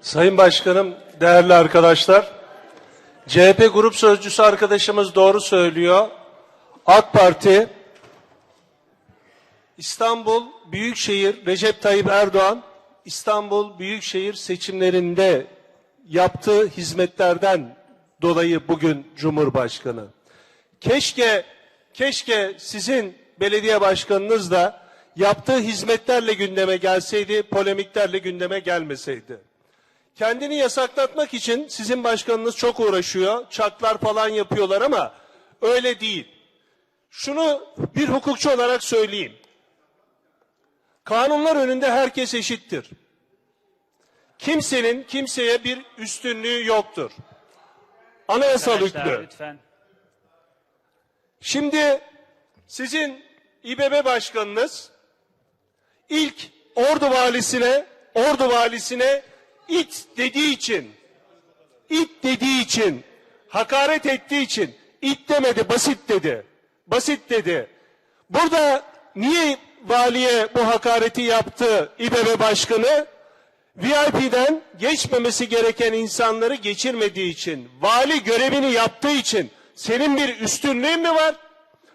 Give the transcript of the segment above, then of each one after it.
Sayın Başkanım, değerli arkadaşlar, CHP Grup Sözcüsü arkadaşımız doğru söylüyor. AK Parti, İstanbul Büyükşehir Recep Tayyip Erdoğan, İstanbul Büyükşehir seçimlerinde yaptığı hizmetlerden dolayı bugün Cumhurbaşkanı. Keşke, keşke sizin belediye başkanınız da yaptığı hizmetlerle gündeme gelseydi, polemiklerle gündeme gelmeseydi. Kendini yasaklatmak için sizin başkanınız çok uğraşıyor. Çaklar falan yapıyorlar ama öyle değil. Şunu bir hukukçu olarak söyleyeyim. Kanunlar önünde herkes eşittir. Kimsenin kimseye bir üstünlüğü yoktur. Anayasal hükmü. lütfen. Şimdi sizin İBB başkanınız ilk Ordu valisine Ordu valisine it dediği için it dediği için hakaret ettiği için it demedi basit dedi. Basit dedi. Burada niye valiye bu hakareti yaptı İBB başkanı? VIP'den geçmemesi gereken insanları geçirmediği için, vali görevini yaptığı için senin bir üstünlüğün mü var?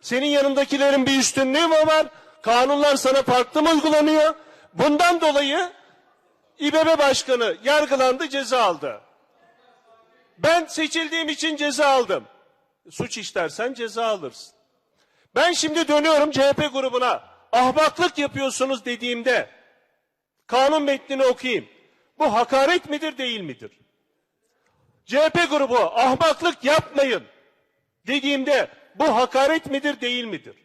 Senin yanındakilerin bir üstünlüğü mü var? Kanunlar sana farklı mı uygulanıyor? Bundan dolayı İBB Başkanı yargılandı, ceza aldı. Ben seçildiğim için ceza aldım. Suç işlersen ceza alırsın. Ben şimdi dönüyorum CHP grubuna. Ahmaklık yapıyorsunuz dediğimde kanun metnini okuyayım. Bu hakaret midir değil midir? CHP grubu ahmaklık yapmayın dediğimde bu hakaret midir değil midir?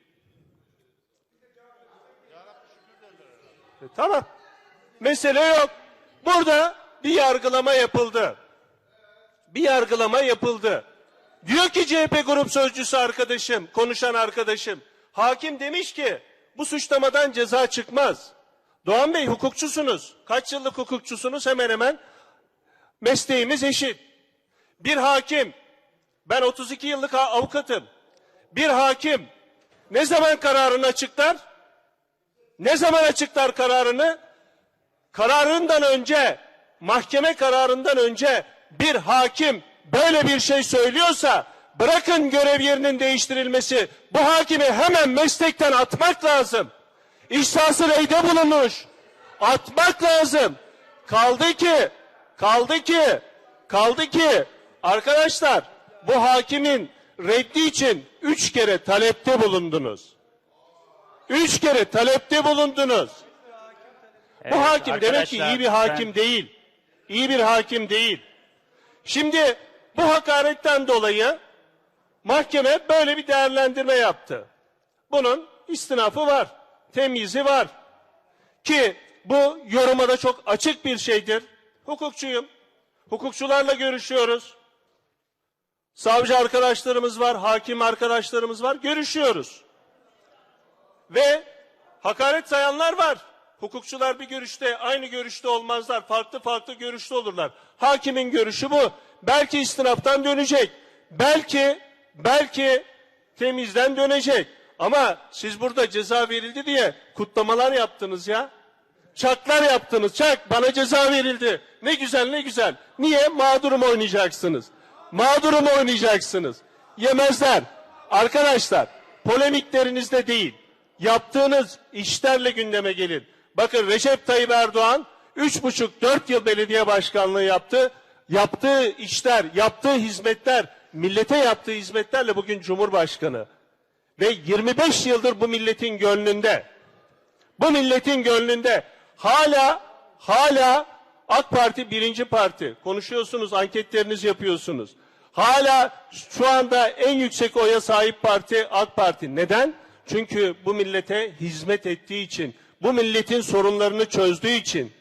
E, tamam. Mesele yok. Burada bir yargılama yapıldı. Bir yargılama yapıldı. Diyor ki CHP grup sözcüsü arkadaşım, konuşan arkadaşım. Hakim demiş ki bu suçlamadan ceza çıkmaz. Doğan Bey hukukçusunuz. Kaç yıllık hukukçusunuz hemen hemen? Mesleğimiz eşit. Bir hakim, ben 32 yıllık avukatım. Bir hakim ne zaman kararını açıklar? Ne zaman açıklar kararını? Kararından önce, mahkeme kararından önce bir hakim böyle bir şey söylüyorsa bırakın görev yerinin değiştirilmesi. Bu hakimi hemen meslekten atmak lazım. İhsası reyde bulunmuş. Atmak lazım. Kaldı ki, kaldı ki, kaldı ki arkadaşlar bu hakimin reddi için üç kere talepte bulundunuz. Üç kere talepte bulundunuz. Evet, Bu hakim demek ki iyi bir hakim değil. İyi bir hakim değil. Şimdi bu hakaretten dolayı mahkeme böyle bir değerlendirme yaptı. Bunun istinafı var, temyizi var. Ki bu yoruma da çok açık bir şeydir. Hukukçuyum. Hukukçularla görüşüyoruz. Savcı arkadaşlarımız var, hakim arkadaşlarımız var. Görüşüyoruz. Ve hakaret sayanlar var. Hukukçular bir görüşte, aynı görüşte olmazlar. Farklı farklı görüşte olurlar. Hakimin görüşü bu. Belki istinaftan dönecek. Belki, belki temizden dönecek. Ama siz burada ceza verildi diye kutlamalar yaptınız ya. Çaklar yaptınız. Çak bana ceza verildi. Ne güzel ne güzel. Niye? Mağdurum oynayacaksınız. Mağdurum oynayacaksınız. Yemezler. Arkadaşlar polemiklerinizde değil. Yaptığınız işlerle gündeme gelin. Bakın Recep Tayyip Erdoğan üç buçuk dört yıl belediye başkanlığı yaptı. Yaptığı işler, yaptığı hizmetler, millete yaptığı hizmetlerle bugün Cumhurbaşkanı. Ve 25 yıldır bu milletin gönlünde bu milletin gönlünde hala hala AK Parti birinci parti. Konuşuyorsunuz, anketlerinizi yapıyorsunuz. Hala şu anda en yüksek oya sahip parti AK Parti. Neden? Çünkü bu millete hizmet ettiği için, bu milletin sorunlarını çözdüğü için.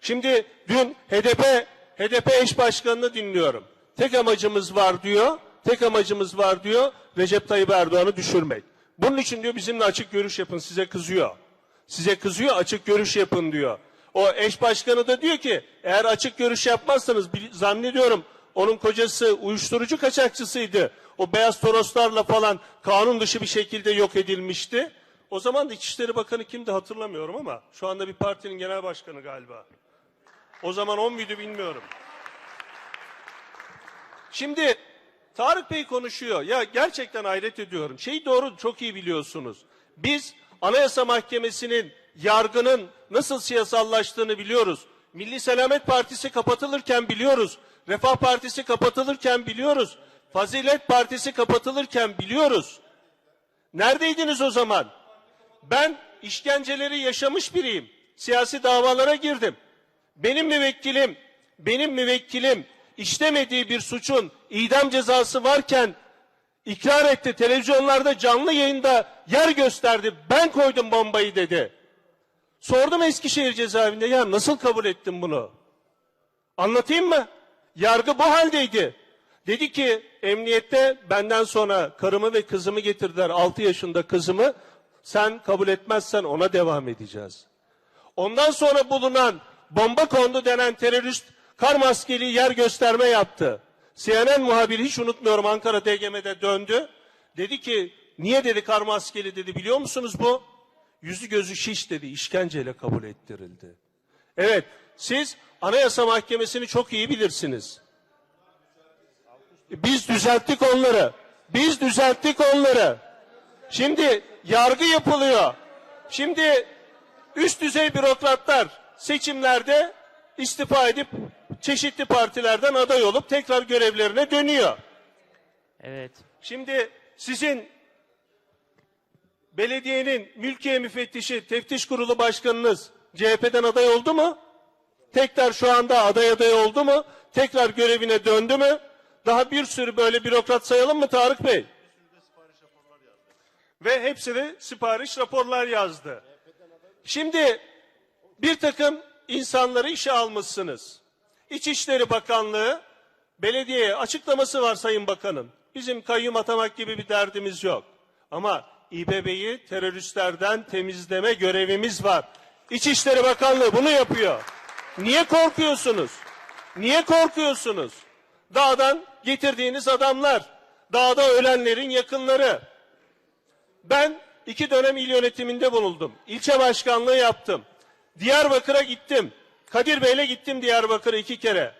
Şimdi dün HDP HDP eş başkanını dinliyorum. Tek amacımız var diyor. Tek amacımız var diyor. Recep Tayyip Erdoğan'ı düşürmek. Bunun için diyor bizimle açık görüş yapın size kızıyor. Size kızıyor açık görüş yapın diyor. O eş başkanı da diyor ki eğer açık görüş yapmazsanız zannediyorum onun kocası uyuşturucu kaçakçısıydı. O beyaz toroslarla falan kanun dışı bir şekilde yok edilmişti. O zaman da İçişleri Bakanı kimdi hatırlamıyorum ama şu anda bir partinin genel başkanı galiba. O zaman 10 muydu bilmiyorum. Şimdi Tarık Bey konuşuyor. Ya gerçekten hayret ediyorum. Şey doğru çok iyi biliyorsunuz. Biz Anayasa Mahkemesi'nin yargının nasıl siyasallaştığını biliyoruz. Milli Selamet Partisi kapatılırken biliyoruz. Refah Partisi kapatılırken biliyoruz. Fazilet Partisi kapatılırken biliyoruz. Neredeydiniz o zaman? Ben işkenceleri yaşamış biriyim. Siyasi davalara girdim. Benim müvekkilim, benim müvekkilim işlemediği bir suçun idam cezası varken ikrar etti. Televizyonlarda canlı yayında yer gösterdi. Ben koydum bombayı dedi. Sordum Eskişehir cezaevinde ya nasıl kabul ettin bunu? Anlatayım mı? Yargı bu haldeydi. Dedi ki emniyette benden sonra karımı ve kızımı getirdiler. 6 yaşında kızımı. Sen kabul etmezsen ona devam edeceğiz. Ondan sonra bulunan bomba kondu denen terörist kar maskeli yer gösterme yaptı. CNN muhabiri hiç unutmuyorum Ankara DGM'de döndü. Dedi ki niye dedi kar maskeli dedi biliyor musunuz bu? Yüzü gözü şiş dedi işkenceyle kabul ettirildi. Evet siz Anayasa Mahkemesi'ni çok iyi bilirsiniz. Biz düzelttik onları. Biz düzelttik onları. Şimdi yargı yapılıyor. Şimdi üst düzey bürokratlar seçimlerde istifa edip çeşitli partilerden aday olup tekrar görevlerine dönüyor. Evet. Şimdi sizin belediyenin mülkiye müfettişi, teftiş kurulu başkanınız CHP'den aday oldu mu? Tekrar şu anda aday aday oldu mu? Tekrar görevine döndü mü? Daha bir sürü böyle bürokrat sayalım mı Tarık Bey? Ve hepsi de sipariş raporlar yazdı. Şimdi bir takım insanları işe almışsınız. İçişleri Bakanlığı belediyeye açıklaması var Sayın Bakanım. Bizim kayyum atamak gibi bir derdimiz yok. Ama İBB'yi teröristlerden temizleme görevimiz var. İçişleri Bakanlığı bunu yapıyor. Niye korkuyorsunuz? Niye korkuyorsunuz? Dağdan getirdiğiniz adamlar, dağda ölenlerin yakınları. Ben iki dönem il yönetiminde bulundum. İlçe başkanlığı yaptım. Diyarbakır'a gittim. Kadir Bey'le gittim Diyarbakır'a iki kere.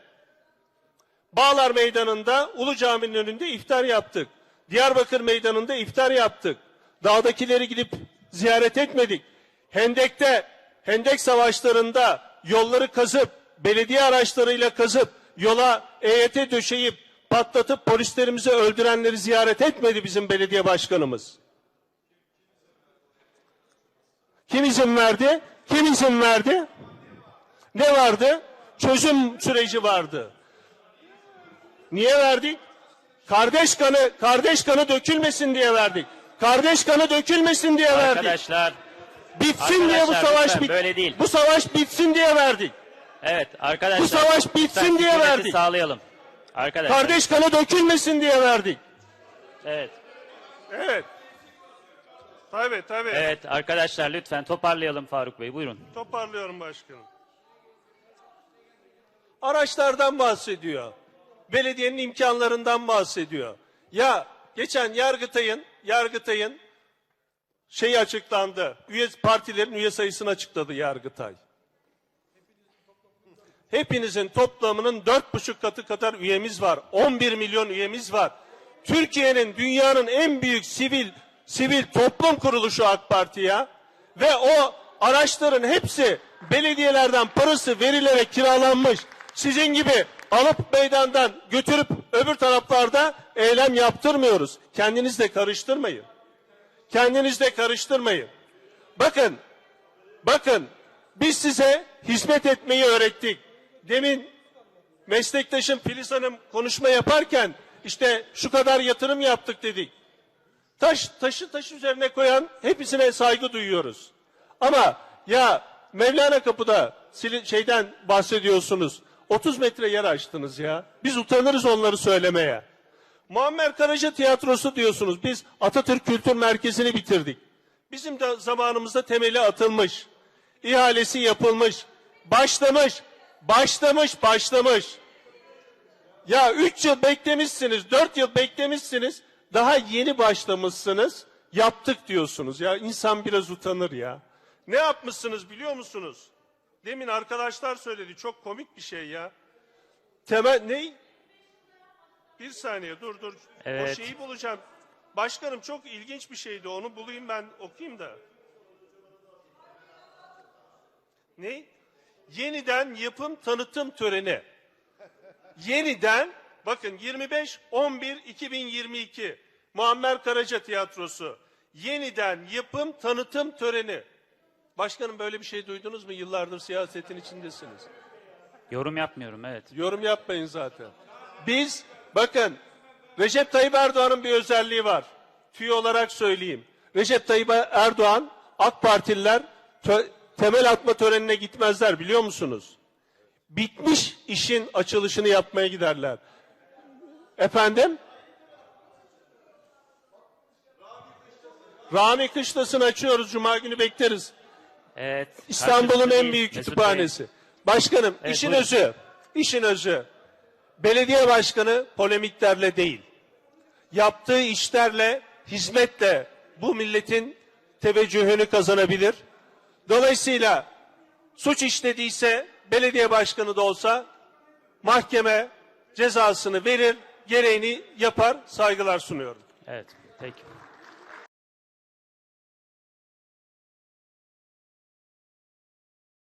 Bağlar Meydanı'nda Ulu Cami'nin önünde iftar yaptık. Diyarbakır Meydanı'nda iftar yaptık. Dağdakileri gidip ziyaret etmedik. Hendek'te, Hendek savaşlarında yolları kazıp, belediye araçlarıyla kazıp, yola EYT döşeyip, patlatıp polislerimizi öldürenleri ziyaret etmedi bizim belediye başkanımız. Kim izin verdi? Kim izin verdi? Ne vardı? Çözüm süreci vardı. Niye verdik? Kardeş kanı, kardeş kanı dökülmesin diye verdik. Kardeş kanı dökülmesin diye verdik. Arkadaşlar, Bitsin diye bu arkadaşlar savaş bit. böyle değil. Bu savaş bitsin diye verdik. evet arkadaşlar. Bu savaş bitsin diye verdik. sağlayalım. Arkadaşlar. Kardeş kanı dökülmesin diye verdik. Evet. Evet. Tabii tabii. Evet arkadaşlar lütfen toparlayalım Faruk Bey. Buyurun. Toparlıyorum başkanım. Araçlardan bahsediyor. Belediyenin imkanlarından bahsediyor. Ya geçen Yargıtay'ın Yargıtay'ın şeyi açıklandı. Üye partilerin üye sayısını açıkladı Yargıtay. Hepinizin toplamının dört buçuk katı kadar üyemiz var. 11 milyon üyemiz var. Türkiye'nin dünyanın en büyük sivil sivil toplum kuruluşu AK Parti ya. Ve o araçların hepsi belediyelerden parası verilerek kiralanmış. Sizin gibi alıp meydandan götürüp öbür taraflarda eylem yaptırmıyoruz. Kendiniz de karıştırmayın. Kendiniz de karıştırmayın. Bakın, bakın biz size hizmet etmeyi öğrettik. Demin meslektaşım Filiz Hanım konuşma yaparken işte şu kadar yatırım yaptık dedik. Taş taşı taş üzerine koyan hepsine saygı duyuyoruz. Ama ya Mevlana Kapı'da şeyden bahsediyorsunuz. 30 metre yer açtınız ya. Biz utanırız onları söylemeye. Muammer Karaca Tiyatrosu diyorsunuz. Biz Atatürk Kültür Merkezi'ni bitirdik. Bizim de zamanımızda temeli atılmış. İhalesi yapılmış. Başlamış. Başlamış, başlamış. Ya üç yıl beklemişsiniz, dört yıl beklemişsiniz. Daha yeni başlamışsınız. Yaptık diyorsunuz. Ya insan biraz utanır ya. Ne yapmışsınız biliyor musunuz? Demin arkadaşlar söyledi. Çok komik bir şey ya. Temel ne? Bir saniye dur dur. O Evet. şeyi bulacağım. Başkanım çok ilginç bir şeydi. Onu bulayım ben okuyayım da. Ne? Yeniden yapım tanıtım töreni. Yeniden bakın 25 11 2022 Muammer Karaca Tiyatrosu. Yeniden yapım tanıtım töreni. Başkanım böyle bir şey duydunuz mu? Yıllardır siyasetin içindesiniz. Yorum yapmıyorum evet. Yorum yapmayın zaten. Biz bakın Recep Tayyip Erdoğan'ın bir özelliği var. Tüy olarak söyleyeyim. Recep Tayyip Erdoğan AK Partililer temel atma törenine gitmezler biliyor musunuz? Bitmiş işin açılışını yapmaya giderler. Efendim? Rami Kışlası'nı açıyoruz. Cuma günü bekleriz. Evet. İstanbul'un en büyük kütüphanesi. Başkanım Evet, işin buyurun. özü, işin özü. Belediye başkanı polemiklerle değil, yaptığı işlerle, hizmetle bu milletin teveccühünü kazanabilir. Dolayısıyla suç işlediyse belediye başkanı da olsa mahkeme cezasını verir, gereğini yapar, saygılar sunuyorum. Evet. Peki.